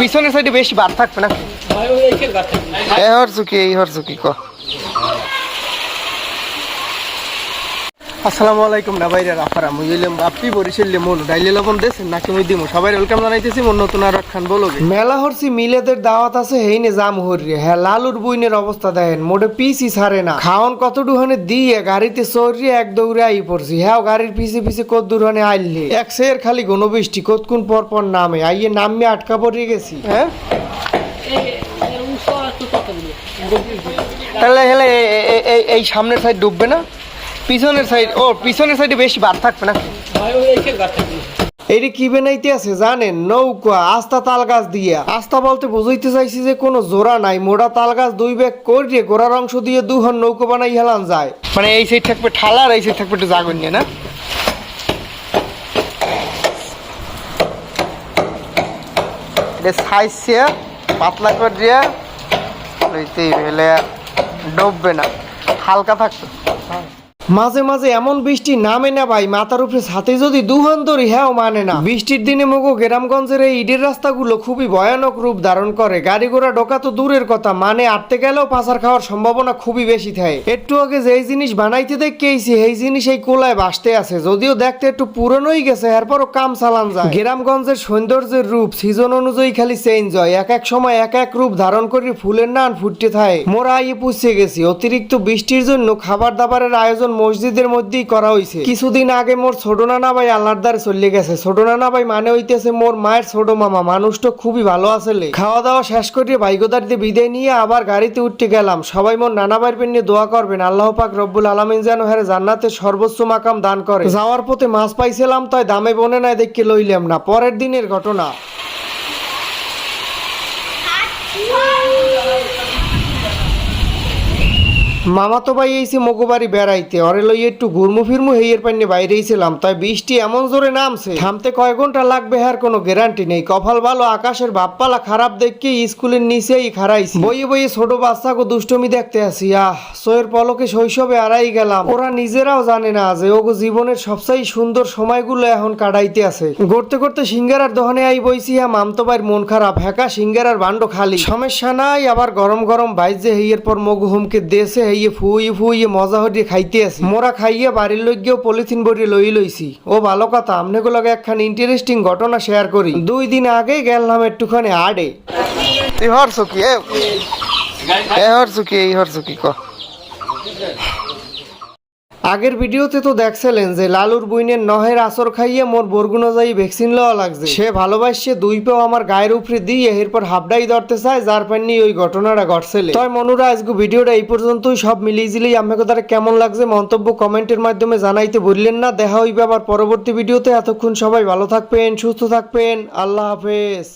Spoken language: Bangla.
পিছনের সাইডে বেশি বার থাকবে না এই হর চুকি এই হরসুকি ক। আসসালামু আলাইকুম না বাইরে রাফারা মুই হইলাম বাপ্পি বরিশাল মন ডাইলে লবণ দেছেন নাকি মুই দিমু সবাই ওয়েলকাম জানাইতেছি মন নতুন আর খান বলো মেলা হরছি মিলেদের দাওয়াত আছে হেইনে জাম হরিয়ে হ্যাঁ লালুর বুইনের অবস্থা দেখেন মোটে পিসি ছাড়ে না খাওন কত ডুহানে দিয়ে গাড়িতে চড়িয়ে এক দৌড়ে আই পড়ছি হ্যাঁ গাড়ির পিছে পিছে কত দূরহানে আইলে এক সের খালি গণবৃষ্টি কতক্ষণ পর পর নামে আইয়ে নামে আটকা পড়ে গেছি হ্যাঁ তাহলে হেলে এই সামনের সাইড ডুববে না পিছনের সাইড ও পিছনের সাইডে বেশি বার থাকবে না এইটা কি বেনাইতে আছে জানেন? নৌকা আস্তা তাল গাছ দিয়া। আস্তা বলতে বুঝাইতে চাইছি যে কোনো জোড়া নাই মোড়া তাল গাছ দুই ব্যাগ করিয়ে গোড়ার অংশ দিয়ে দুহন নৌকা বানাই হেলান যায়। মানে এই সাইড থাকবে ঠালা আর এই সাইড থাকবে একটু জাগন্যে না? এটা সাইজ পাতলা করে দিয়ে লইতেই হলে ডুববে না হালকা থাকবে। মাঝে মাঝে এমন বৃষ্টি নামে না ভাই, মাথার উপরে ছাতে যদি দুহান ধরি হ্যাঁ মানে না। বৃষ্টির দিনে মগো গ্রামগঞ্জের এই ইটের রাস্তাগুলো খুবই ভয়ানক রূপ ধারণ করে। গাড়ি ঘোড়া ঢোকা তো দূরের কথা মানে আটতে গেলেও পাচার খাওয়ার সম্ভাবনা খুবই বেশি থাকে। একটু আগে যেই জিনিস বানাইতে দেখেছি এই জিনিস এই কোলায় বাসতে আছে। যদিও দেখতে একটু পুরনোই গেছে, এরপরও কাম চালান যায়। গ্রামগঞ্জের সৌন্দর্যের রূপ সিজন অনুযায়ী খালি চেঞ্জ হয়। এক এক সময় এক এক রূপ ধারণ করে ফুলের নান ফুটতে থাকে। মোরা আইয়ে পুষে গেছি। অতিরিক্ত বৃষ্টির জন্য খাবার দাবারের আয়োজন মসজিদের মধ্যেই করা হয়েছে কিছুদিন আগে মোর ছোট নানা ভাই আল্লাহর চলে গেছে। ছোট নানা ভাই মানে হইতেছে মোর মায়ের ছোট মামা। মানুষটা খুবই ভালো আসলে। খাওয়া দাওয়া শেষ করে ভাইগোদার দিয়ে বিদায় নিয়ে আবার গাড়িতে উঠতে গেলাম। সবাই মোর নানা ভাইয়ের পেন দোয়া করবেন, আল্লাহ পাক রব্বুল আলমিন যেন হ্যাঁ জান্নাতে সর্বোচ্চ মাকাম দান করে। যাওয়ার পথে মাছ পাইছিলাম, তাই দামে বনে নাই দেখে লইলাম না। পরের দিনের ঘটনা। মামা তো ভাই এইছে মগোবাড়ি বেড়াইতে। অরে লই একটু ঘুরমু ফিরমু, হেইয়ের পান্নে বাইরে ছিলাম তাই বৃষ্টি এমন জোরে নামছে। থামতে কয় ঘণ্টা লাগবে হার কোনো গ্যারান্টি নেই। কপাল ভালো, আকাশের ভাবপালা খারাপ দেখে স্কুলের নিচেই খারাইছি বইয়ে বইয়ে ছোট বাচ্চাকে দুষ্টমি দেখতে আসি। আহ সোয়ের পলকে শৈশবে আড়াই গেলাম। ওরা নিজেরাও জানে না যে ওগো জীবনের সবচেয়ে সুন্দর সময়গুলো এখন কাটাইতে আছে। গড়তে করতে সিঙ্গারার দোকানে আই বইছি হ্যাঁ মামতো ভাইয়ের মন খারাপ। হ্যাকা সিঙ্গারার ভান্ড খালি। সমস্যা নাই, আবার গরম গরম বাইজে হেইয়ের পর মগু হুমকে দেশে হেইয়ে ফুইয়ে ফুইয়ে মজা হরিয়ে খাইতে আছি। মোরা খাইয়ে বাড়ির লোক গিয়েও পলিথিন ভরিয়ে লই লইছি। ও ভালো কথা আপনি লগে একখান ইন্টারেস্টিং ঘটনা শেয়ার করি। দুই দিন আগে গেলাম একটুখানি আডে। তুই হরসুকি এ হরসুকি এই হরসুকি ক। আগের ভিডিওতে তো দেখছিলেন যে লালুর বুইনের নহের আসর খাইয়ে মোর বরগুনো যাই ভ্যাকসিন লওয়া লাগছে। সে ভালোবাসছে দুই পেও আমার গায়ের উপরে দিয়ে এরপর হাবডাই ধরতে চায়, যার পান্নি ওই ঘটনাটা ঘটছিল। তাই মনুরা আজকে ভিডিওটা এই পর্যন্তই, সব মিলিয়ে জিলেই আমাকে তারা কেমন লাগছে মন্তব্য কমেন্টের মাধ্যমে জানাইতে বললেন না। দেখা হইবে আবার পরবর্তী ভিডিওতে। এতক্ষণ সবাই ভালো থাকবেন, সুস্থ থাকবেন। আল্লাহ হাফেজ।